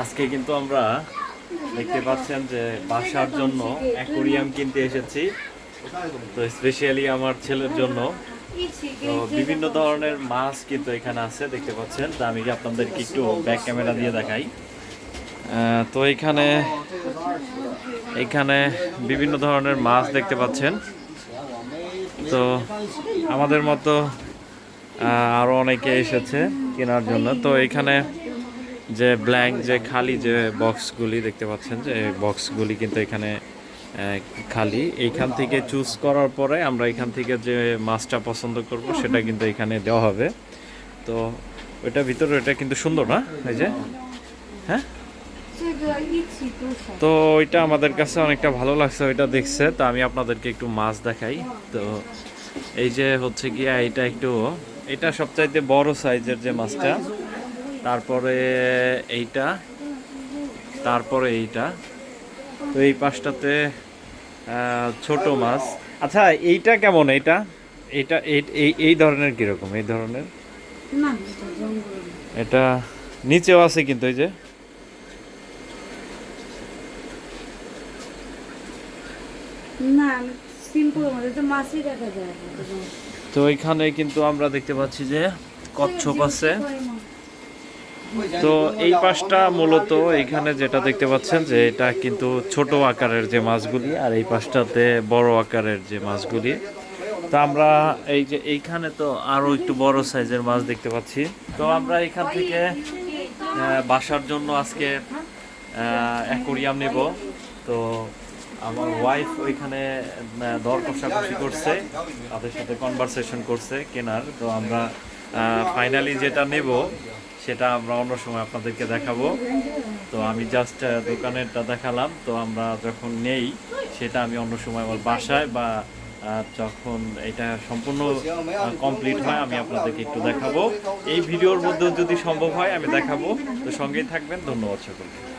আজকে কিন্তু আমরা দেখতে পাচ্ছেন যে বাসার জন্য অ্যাকোরিয়াম কিনতে এসেছি। তো স্পেশালি আমার ছেলের জন্য। তো বিভিন্ন ধরনের মাছ কিন্তু এখানে আছে দেখতে পাচ্ছেন। তো আমি আপনাদেরকে একটু ব্যাক ক্যামেরা দিয়ে দেখাই। তো এখানে এখানে বিভিন্ন ধরনের মাছ দেখতে পাচ্ছেন। তো আমাদের মতো আহ, আরও অনেকে এসেছে কেনার জন্য। তো এখানে যে ব্ল্যাঙ্ক যে খালি যে বক্সগুলি দেখতে পাচ্ছেন, যে বক্সগুলি কিন্তু এখানে খালি। এইখান থেকে চুজ করার পরে আমরা এখান থেকে যে মাছটা পছন্দ করব, সেটা কিন্তু এখানে দেওয়া হবে। তো ওইটা ভিতরে, ওইটা কিন্তু সুন্দর, না? এই যে হ্যাঁ? তো ওইটা আমাদের কাছে অনেকটা ভালো লাগছে, ওইটা দেখছে। তো আমি আপনাদেরকে একটু মাছ দেখাই। তো এই যে হচ্ছে গিয়া, এটা একটু, এটা সবচাইতে বড় সাইজের যে মাছটা তারপরে এইটা তারপরে এইটা। তো এই পাশটাতে ছোট মাছ। আচ্ছা এইটা কেমন এইটা? এটা এই- এই ধরনের কীরকম? এই ধরনের? এটা নিচেও আছে কিন্তু এই যে। তো এখানে কিন্তু আমরা দেখতে পাচ্ছি যে কচ্ছপ আছে। তো এই পাশটা মূলত এখানে যেটা দেখতে পাচ্ছেন যে এটা কিন্তু ছোট আকারের যে মাছগুলি আর এই পাশটাতে বড় আকারের যে মাছগুলি। তো আমরা এই যে এইখানে তো আরও একটু বড় সাইজের মাছ দেখতে পাচ্ছি। তো আমরা এখান থেকে বাসার জন্য আজকে অ্যাকোরিয়াম নেব। তো আমার ওয়াইফ ওইখানে দর কষাকষি করছে, তাদের সাথে কনভারসেশন করছে কেনার। তো আমরা ফাইনালি যেটা নেব, সেটা আমরা অন্য সময় আপনাদেরকে দেখাবো। তো আমি জাস্ট দোকানেরটা দেখালাম। তো আমরা যখন নেই, সেটা আমি অন্য সময় আমার বাসায় বা যখন এটা সম্পূর্ণ কমপ্লিট হয়, আমি আপনাদেরকে একটু দেখাবো। এই ভিডিওর মধ্যেও যদি সম্ভব হয়, আমি দেখাবো। তো সঙ্গেই থাকবেন। ধন্যবাদ সকলকে।